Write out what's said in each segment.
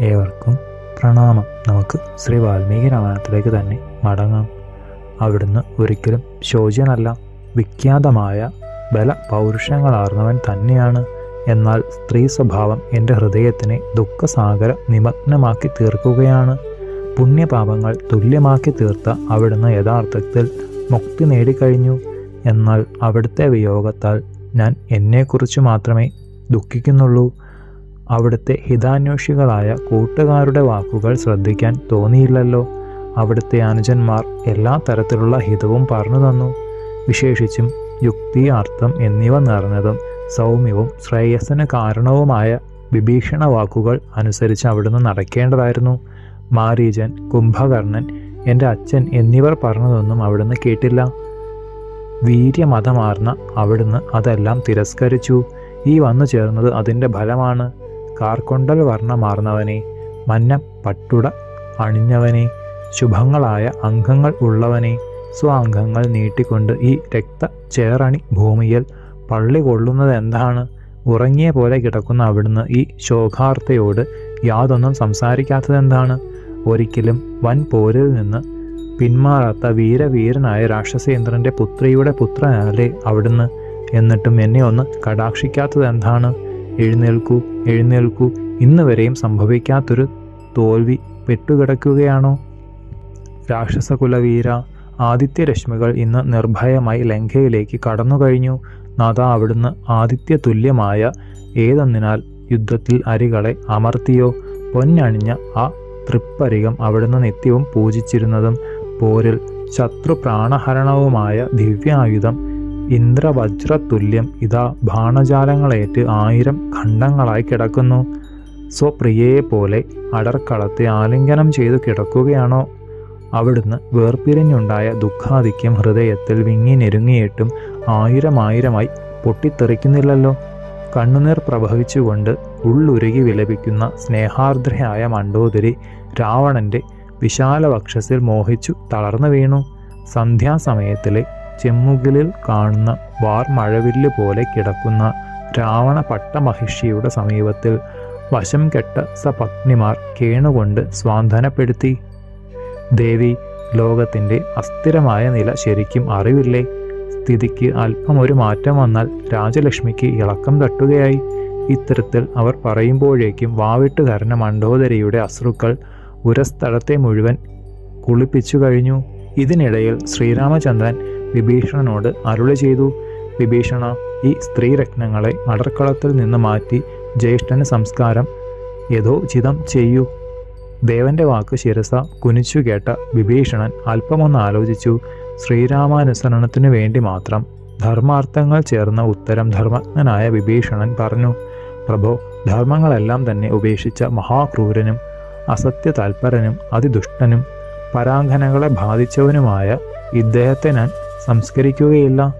ഏവർക്കും പ്രണാമം. നമുക്ക് ശ്രീ വാൽമീകി രാമായണത്തിലേക്ക് തന്നെ മടങ്ങാം. അവിടുന്ന് ഒരിക്കലും ശോചനല്ല വിഖ്യാതമായ ബല പൗരുഷങ്ങളാർന്നവൻ തന്നെയാണ്. എന്നാൽ സ്ത്രീ സ്വഭാവം എന്റെ ഹൃദയത്തിനെ ദുഃഖസാഗര നിമഗ്നമാക്കി തീർക്കുകയാണ്. പുണ്യപാപങ്ങൾ തുല്യമാക്കി തീർത്ത അവിടുന്ന് യഥാർത്ഥത്തിൽ മുക്തി നേടിക്കഴിഞ്ഞു. എന്നാൽ അവിടുത്തെ വിയോഗത്താൽ ഞാൻ എന്നെക്കുറിച്ച് മാത്രമേ ദുഃഖിക്കുന്നുള്ളൂ. അവിടുത്തെ ഹിതാന്വേഷികളായ കൂട്ടുകാരുടെ വാക്കുകൾ ശ്രദ്ധിക്കാൻ തോന്നിയില്ലല്ലോ. അവിടുത്തെ അനുജന്മാർ എല്ലാ തരത്തിലുള്ള ഹിതവും പറഞ്ഞു തന്നു. വിശേഷിച്ചും യുക്തി അർത്ഥം എന്നിവ നിറഞ്ഞതും സൗമ്യവും ശ്രേയസ്സിന് കാരണവുമായ വിഭീഷണ വാക്കുകൾ അനുസരിച്ച് അവിടുന്ന് നടക്കേണ്ടതായിരുന്നു. മാരീജൻ കുംഭകർണൻ എന്റെ അച്ഛൻ എന്നിവർ പറഞ്ഞതൊന്നും അവിടുന്ന് കേട്ടില്ല. വീര്യമതമാർന്ന അവിടുന്ന് അതെല്ലാം തിരസ്കരിച്ചു. ഈ വന്നു ചേർന്നത് അതിന്റെ ഫലമാണ്. കാർക്കൊണ്ടൽ വർണമാർന്നവനെ മഞ്ഞ പട്ടുട അണിഞ്ഞവനെ ശുഭങ്ങളായ അംഗങ്ങൾ ഉള്ളവനെ സ്വാംഗങ്ങൾ നീട്ടിക്കൊണ്ട് ഈ രക്ത ചേറണി ഭൂമിയിൽ പള്ളി കൊള്ളുന്നത് എന്താണ്? ഉറങ്ങിയ പോലെ കിടക്കുന്ന അവിടുന്ന് ഈ ശോഭാർത്ഥയോട് യാതൊന്നും സംസാരിക്കാത്തത് എന്താണ്? ഒരിക്കലും വൻ പോരിൽ നിന്ന് പിന്മാറാത്ത വീരവീരനായ രാക്ഷസേന്ദ്രന്റെ പുത്രിയുടെ പുത്രനല്ലേ അവിടുന്ന്? എന്നിട്ടും എന്നെ ഒന്ന് കടാക്ഷിക്കാത്തത് എന്താണ്? എഴുന്നേൽക്കൂ എഴുന്നേൽക്കൂ. ഇന്ന് വരെയും സംഭവിക്കാത്തൊരു തോൽവി പെട്ടുകിടക്കുകയാണോ? രാക്ഷസകുലവീര ആദിത്യരശ്മികൾ ഇന്ന് നിർഭയമായി ലങ്കയിലേക്ക് കടന്നു കഴിഞ്ഞു നാഥ അവിടുന്ന് ആദിത്യ തുല്യമായ ഏതൊന്നിനാൽ യുദ്ധത്തിൽ അരികളെ അമർത്തിയോ? പൊന്നണിഞ്ഞ ആ തൃപ്പരികം അവിടുന്ന് നിത്യവും പൂജിച്ചിരുന്നതും പോരിൽ ശത്രു പ്രാണഹരണവുമായ ദിവ്യായുധം ഇന്ദ്രവജ്രതുല്യം ഇതാ ബാണജാലങ്ങളേറ്റ് ആയിരം ഖണ്ഡങ്ങളായി കിടക്കുന്നു. സ്വപ്രിയയെ പോലെ അടർക്കളത്തെ ആലിംഗനം ചെയ്തു കിടക്കുകയാണോ? അവിടുന്ന് വേർപിരിഞ്ഞുണ്ടായ ദുഃഖാധിക്യം ഹൃദയത്തിൽ വിങ്ങി ആയിരം ആയിരമായി പൊട്ടിത്തെറിക്കുന്നില്ലല്ലോ. കണ്ണുനീർ പ്രവഹിച്ചുകൊണ്ട് ഉള്ളുരുകി വിലപിക്കുന്ന സ്നേഹാർദ്രയായ മണ്ടോദരി രാവണന്റെ വിശാലവക്ഷസിൽ മോഹിച്ചു തളർന്നു വീണു. സന്ധ്യാസമയത്തിലെ ചെമ്മുകിലിൽ കാണുന്ന വാർ മഴവില്ല് പോലെ കിടക്കുന്ന രാവണ പട്ടമഹിഷിയുടെ സമീപത്തിൽ വശം കെട്ട സപത്നിമാർ കേണുകൊണ്ട് സ്വാന്തനപ്പെടുത്തി. ദേവി ലോകത്തിന്റെ അസ്ഥിരമായ നില ശരിക്കും അറിവില്ലേ? സ്ഥിതിക്ക് അല്പം ഒരു മാറ്റം വന്നാൽ രാജലക്ഷ്മിക്ക് ഇളക്കം തട്ടുകയായി. ഇത്തരത്തിൽ അവർ പറയുമ്പോഴേക്കും വാവിട്ട് കരഞ്ഞ മണ്ഡോദരിയുടെ അശ്രുക്കൾ ഉരസ്ഥലത്തെ മുഴുവൻ കുളിപ്പിച്ചു കഴിഞ്ഞു. ഇതിനിടയിൽ ശ്രീരാമചന്ദ്രൻ വിഭീഷണനോട് അരുളി ചെയ്തു. വിഭീഷണ ഈ സ്ത്രീരത്നങ്ങളെ അടർക്കളത്തിൽ നിന്ന് മാറ്റി ജ്യേഷ്ഠന് സംസ്കാരം. യഥോചിതം ചെയ്യൂ ദേവന്റെ വാക്ക് ശിരസ കുനിച്ചു കേട്ട വിഭീഷണൻ അല്പമൊന്ന് ആലോചിച്ചു. ശ്രീരാമാനുസരണത്തിനു വേണ്ടി മാത്രം ധർമാർത്ഥങ്ങൾ ചേർന്ന ഉത്തരം ധർമ്മജ്ഞനായ വിഭീഷണൻ പറഞ്ഞു. പ്രഭോ ധർമ്മങ്ങളെല്ലാം തന്നെ ഉപേക്ഷിച്ച മഹാക്രൂരനും അസത്യ താൽപരനും അതിദുഷ്ടനും പരാങ്കനകളെ ബാധിച്ചവനുമായ ഇദ്ദേഹത്തെ ഞാൻ സംസ്കരിക്കുകയില്ല.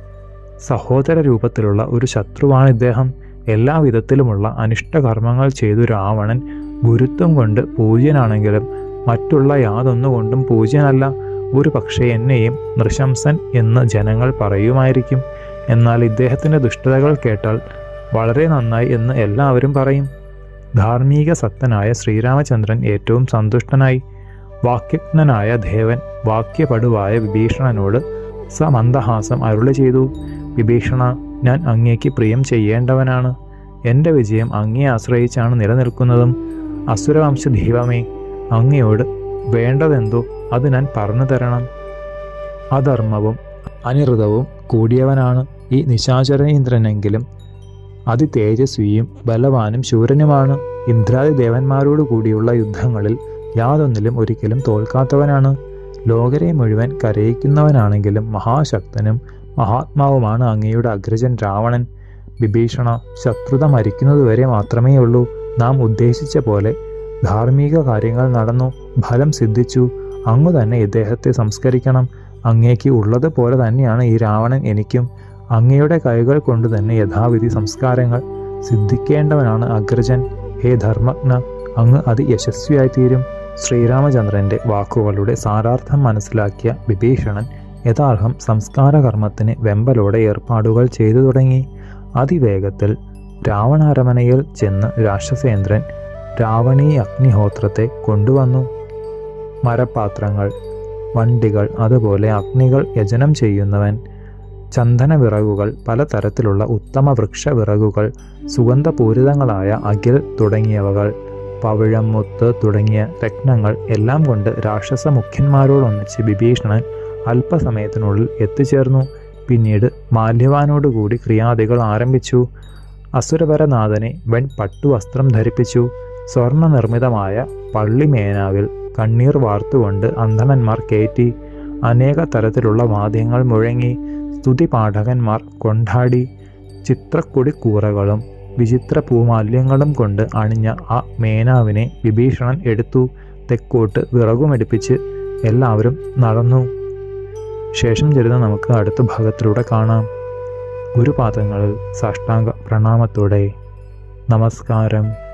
സഹോദര രൂപത്തിലുള്ള ഒരു ശത്രുവാണ് ഇദ്ദേഹം. എല്ലാ വിധത്തിലുമുള്ള അനിഷ്ടകർമ്മങ്ങൾ ചെയ്തു രാവണൻ ഗുരുത്വം കൊണ്ട് പൂജ്യനാണെങ്കിലും മറ്റുള്ള യാതൊന്നുകൊണ്ടും പൂജ്യനല്ല. ഒരു പക്ഷേ എന്നെയും നൃശംസൻ എന്ന് ജനങ്ങൾ പറയുമായിരിക്കും. എന്നാൽ ഇദ്ദേഹത്തിന്റെ ദുഷ്ടതകൾ കേട്ടാൽ വളരെ നന്നായി എന്ന് എല്ലാവരും പറയും. ധാർമ്മിക സത്തനായ ശ്രീരാമചന്ദ്രൻ ഏറ്റവും സന്തുഷ്ടനായി. വാക്യജ്ഞനായ ദേവൻ വാക്യപടുവായ വിഭീഷണനോട് സമന്ദഹാസം അരുളി ചെയ്തു. വിഭീഷണ ഞാൻ അങ്ങേക്ക് പ്രിയം ചെയ്യേണ്ടവനാണ്. എന്റെ വിജയം അങ്ങേ ആശ്രയിച്ചാണ് നിലനിൽക്കുന്നതും. അസുരവംശ ദൈവമേ അങ്ങയോട് വേണ്ടതെന്തോ അത് ഞാൻ പറഞ്ഞു തരണം. അധർമ്മവും അനിർതവും കൂടിയവനാണ് ഈ നിശാചരനീന്ദ്രനെങ്കിലും അതി തേജസ്വിയും ബലവാനും ശൂരനുമാണ്. ഇന്ദ്രാദി ദേവന്മാരോട് കൂടിയുള്ള യുദ്ധങ്ങളിൽ യാതൊന്നിലും ഒരിക്കലും തോൽക്കാത്തവനാണ്. ലോകരെ മുഴുവൻ കരയിക്കുന്നവനാണെങ്കിലും മഹാശക്തനും മഹാത്മാവുമാണ് അങ്ങയുടെ അഗ്രജൻ രാവണൻ. വിഭീഷണ ശത്രുത മരിക്കുന്നതുവരെ മാത്രമേ ഉള്ളൂ നാം ഉദ്ദേശിച്ച പോലെ ധാർമ്മിക കാര്യങ്ങൾ നടന്നു ഫലം സിദ്ധിച്ചു. അങ്ങു തന്നെ ഇദ്ദേഹത്തെ സംസ്കരിക്കണം. അങ്ങേക്ക് ഉള്ളതുപോലെ തന്നെയാണ് ഈ രാവണൻ എനിക്കും. അങ്ങയുടെ കൈകൾ കൊണ്ട് തന്നെ യഥാവിധി സംസ്കാരങ്ങൾ സിദ്ധിക്കേണ്ടവനാണ് അഗ്രജൻ. ഹേ ധർമ്മജ്ഞ അങ്ങ് അത് യശസ്വിയായിത്തീരും ശ്രീരാമചന്ദ്രന്റെ വാക്കുകളുടെ സാരാർത്ഥം മനസ്സിലാക്കിയ വിഭീഷണൻ യഥാർത്ഥം സംസ്കാരകർമ്മത്തിന് വെമ്പലോടെ ഏർപ്പാടുകൾ ചെയ്തു തുടങ്ങി. അതിവേഗത്തിൽ രാവണാരമനയിൽ ചെന്ന് രാക്ഷസേന്ദ്രൻ രാവണീ അഗ്നിഹോത്രത്തെ കൊണ്ടുവന്നു. മരപാത്രങ്ങൾ വണ്ടികൾ അതുപോലെ അഗ്നികൾ യജനം ചെയ്യുന്നവൻ ചന്ദന വിറകുകൾ പലതരത്തിലുള്ള ഉത്തമ വൃക്ഷ വിറകുകൾ സുഗന്ധപൂരിതങ്ങളായ അകിൽ തുടങ്ങിയവകൾ പവിഴം മുത്ത് തുടങ്ങിയ രത്നങ്ങൾ എല്ലാം കൊണ്ട് രാക്ഷസ മുഖ്യന്മാരോടൊന്നിച്ച് വിഭീഷണൻ അല്പസമയത്തിനുള്ളിൽ എത്തിച്ചേർന്നു. പിന്നീട് മാല്യവാനോടുകൂടി ക്രിയാദികൾ ആരംഭിച്ചു. അസുരപരനാഥനെ വെൺ പട്ടുവസ്ത്രം ധരിപ്പിച്ചു. സ്വർണ നിർമ്മിതമായ പള്ളിമേനാവിൽ കണ്ണീർ വാർത്തുകൊണ്ട് അന്ധനന്മാർ കയറ്റി. അനേക തരത്തിലുള്ള വാദ്യങ്ങൾ മുഴങ്ങി. സ്തുതിപാഠകന്മാർ കൊണ്ടാടി. ചിത്രക്കൊടിക്കൂറകളും വിചിത്ര പൂമാല്യങ്ങളും കൊണ്ട് അണിഞ്ഞ ആ മേനാവിനെ വിഭീഷണൻ എടുത്തു തെക്കോട്ട് വിറകുമെടുപ്പിച്ച് എല്ലാവരും നടന്നു. ശേഷം ചെരുന്ന നമുക്ക് അടുത്ത ഭാഗത്തിലൂടെ കാണാം. ഗുരുപാദങ്ങളിൽ സാഷ്ടാംഗ പ്രണാമത്തോടെ. നമസ്കാരം.